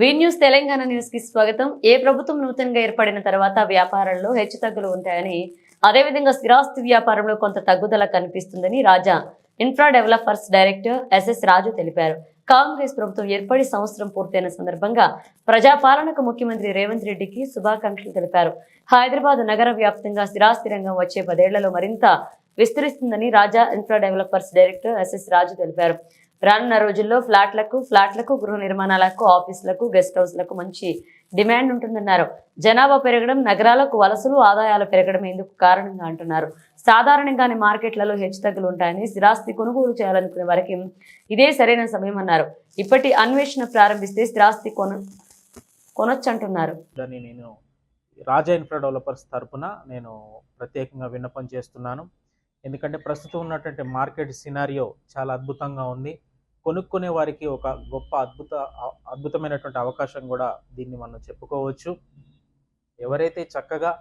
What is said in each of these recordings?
వి news Telangana న్యూస్కి స్వాగతం. ఏ ప్రభుత్వం నూతనంగా ఏర్పడిన తర్వాత వ్యాపారాల్లో హెచ్చుతగ్గులు ఉంటాయని అదేవిధంగా స్థిరాస్తి వ్యాపారంలో కొంత తగ్గుదల కనిపిస్తుందని Raja infra developers director SS Raju తెలిపారు. కాంగ్రెస్ ప్రభుత్వం ఏర్పడి సంవత్సరం పూర్తయిన సందర్భంగా ప్రజాపాలనకు ముఖ్యమంత్రి రేవంత్ రెడ్డికి శుభాకాంక్షలు తెలిపారు. హైదరాబాద్ నగర వ్యాప్తంగా స్థిరాస్తి రంగం వచ్చే పదేళ్ళలో మరింత విస్తరిస్తుందని Raja infra developers director SS Raju తెలిపారు. రానున్న రోజుల్లో ఫ్లాట్లకు ఫ్లాట్లకు గృహ నిర్మాణాలకు ఆఫీసులకు గెస్ట్ హౌస్లకు మంచి డిమాండ్ ఉంటుందన్నారు. జనాభా పెరగడం నగరాలకు వలసలు ఆదాయాలు పెరగడం ఎందుకు కారణంగా అంటున్నారు. సాధారణంగానే మార్కెట్లలో హెచ్చుతగ్గులు ఉంటాయని స్థిరాస్తి కొనుగోలు చేయాలనుకునే వారికి ఇదే సరైన సమయం అన్నారు. ఇప్పటి అన్వేషణ ప్రారంభిస్తే స్థిరాస్తి కొన కొనొచ్చంటున్నారు. నేను రాజా ఇన్ఫ్రా డెవలపర్స్ తరపున నేను ప్రత్యేకంగా విన్నపం చేస్తున్నాను. ఎందుకంటే ప్రస్తుతం ఉన్నటువంటి మార్కెట్ సినారియో చాలా అద్భుతంగా ఉంది. కొనుక్కునే వారికి ఒక గొప్ప అద్భుత అద్భుతమైనటువంటి అవకాశం కూడా దీన్ని మనం చెప్పుకోవచ్చు. ఎవరైతే చక్కగా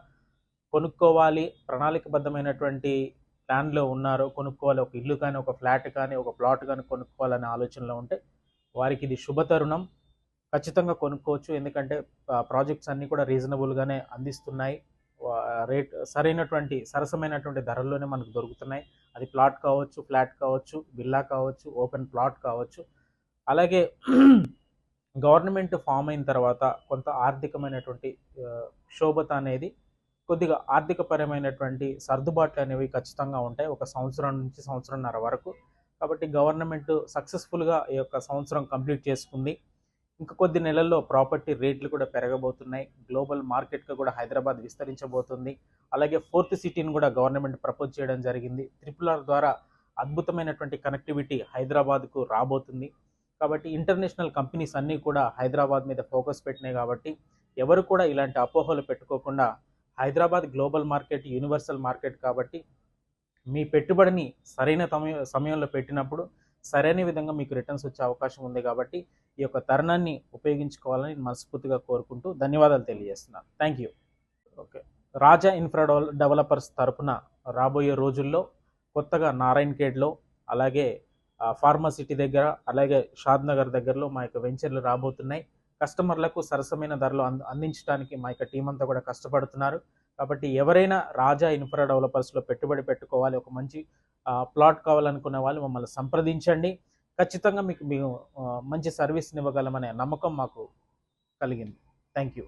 కొనుక్కోవాలి ప్రణాళికబద్ధమైనటువంటి ప్లాన్లో ఉన్నారో కొనుక్కోవాలి ఒక ఇల్లు కానీ ఒక ఫ్లాట్ కానీ ఒక ప్లాట్ కానీ కొనుక్కోవాలనే ఆలోచనలో ఉంటే వారికి ఇది శుభతరుణం. ఖచ్చితంగా కొనుక్కోవచ్చు. ఎందుకంటే ప్రాజెక్ట్స్ అన్నీ కూడా రీజనబుల్గానే అందిస్తున్నాయి. రేట్ సరైనటువంటి సరసమైనటువంటి ధరల్లోనే మనకు దొరుకుతున్నాయి. అది ప్లాట్ కావచ్చు ఫ్లాట్ కావచ్చు బిల్లా కావచ్చు ఓపెన్ ప్లాట్ కావచ్చు. అలాగే గవర్నమెంట్ ఫామ్ అయిన తర్వాత కొంత ఆర్థికమైనటువంటి క్షోభత అనేది కొద్దిగా ఆర్థికపరమైనటువంటి సర్దుబాట్లు అనేవి ఖచ్చితంగా ఉంటాయి. ఒక సంవత్సరం నుంచి సంవత్సరంన్నర వరకు. కాబట్టి గవర్నమెంట్ సక్సెస్ఫుల్గా ఈ యొక్క సంవత్సరం కంప్లీట్ చేసుకుంది. ఇంకా కొద్ది నెలల్లో ప్రాపర్టీ రేట్లు కూడా పెరగబోతున్నాయి. గ్లోబల్ మార్కెట్గా కూడా హైదరాబాద్ విస్తరించబోతుంది. అలాగే ఫోర్త్ సిటీని కూడా గవర్నమెంట్ ప్రపోజ్ చేయడం జరిగింది. త్రిపుల్ ఆర్ ద్వారా అద్భుతమైనటువంటి కనెక్టివిటీ హైదరాబాద్కు రాబోతుంది. కాబట్టి ఇంటర్నేషనల్ కంపెనీస్ అన్నీ కూడా హైదరాబాద్ మీద ఫోకస్ పెట్టినాయి కాబట్టి ఎవరు కూడా ఇలాంటి అపోహలు పెట్టుకోకుండా Hyderabad global market universal market కాబట్టి మీ పెట్టుబడిని సరైన సమయ సమయంలో పెట్టినప్పుడు సరైన విధంగా మీకు రిటర్న్స్ వచ్చే అవకాశం ఉంది కాబట్టి ఈ యొక్క తరుణాన్ని ఉపయోగించుకోవాలని మనస్ఫూర్తిగా కోరుకుంటూ ధన్యవాదాలు తెలియజేస్తున్నాను. Thank you okay Raja infra developers తరఫున రాబోయే రోజుల్లో కొత్తగా నారాయణ్ ఖేడ్లో అలాగే ఫార్మాసిటీ దగ్గర అలాగే షాద్ నగర్ దగ్గరలో మా యొక్క వెంచర్లు రాబోతున్నాయి. కస్టమర్లకు సరసమైన ధరలు అంద అందించడానికి మా యొక్క టీం అంతా కూడా కష్టపడుతున్నారు. కాబట్టి ఎవరైనా రాజా ఇన్ఫ్రా డెవలపర్స్లో పెట్టుబడి పెట్టుకోవాలి ఒక మంచి ప్లాట్ కావాలనుకునే వాళ్ళు మమ్మల్ని సంప్రదించండి. ఖచ్చితంగా మీకు మేము మంచి సర్వీస్ని ఇవ్వగలమనే నమ్మకం మాకు కలిగింది. Thank you.